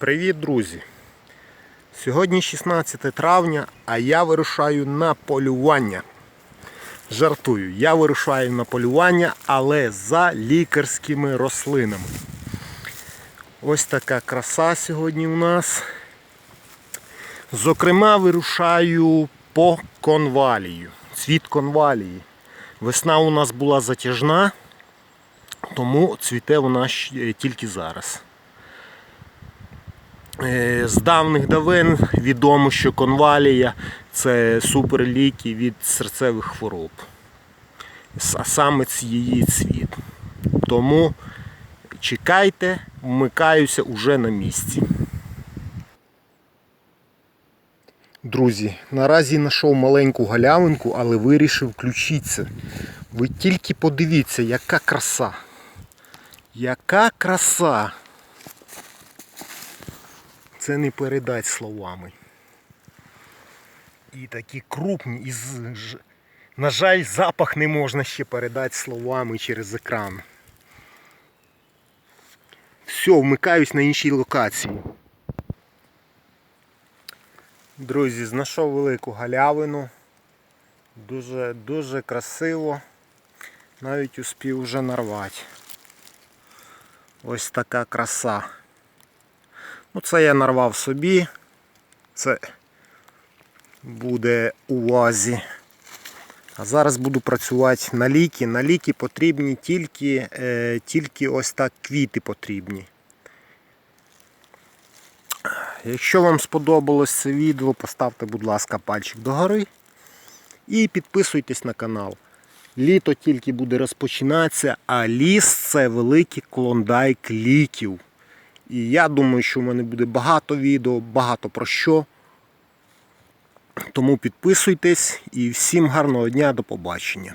Привіт, друзі! Сьогодні 16 травня, а я вирушаю на полювання. Жартую, я вирушаю на полювання, але за лікарськими рослинами. Ось така краса сьогодні у нас. Зокрема, вирушаю по конвалію. Цвіт конвалії. Весна у нас була затяжна, тому цвіте вона щ- тільки зараз. Е, З давних давен відомо, що конвалія це суперліки від серцевих хвороб. А саме її цвіт. Тому чекайте, вмикаюся уже на місці. Друзі, наразі знайшов маленьку галявинку, але вирішив включитися. Ви тільки подивіться, яка краса. Яка краса. Це не передать словами. І такі крупні, і на жаль, запах не можна ще передати словами через екран. Все, вмикаюсь на іншій локації. Друзі, знайшов велику галявину. Дуже, дуже красиво. Навіть успів вже нарвати. Ось така краса. Ну, це я нарвав собі. Це буде у вазі. А зараз буду працювати на ліки. На ліки потрібні тільки, е, тільки ось так квіти потрібні. Якщо вам сподобалось це відео, поставте, будь ласка, пальчик догори і підписуйтесь на канал. Літо тільки буде розпочинатися, а ліс це великий клондайк ліків. І я думаю, що в мене буде багато відео, багато про що. Тому підписуйтесь і всім гарного дня, до побачення.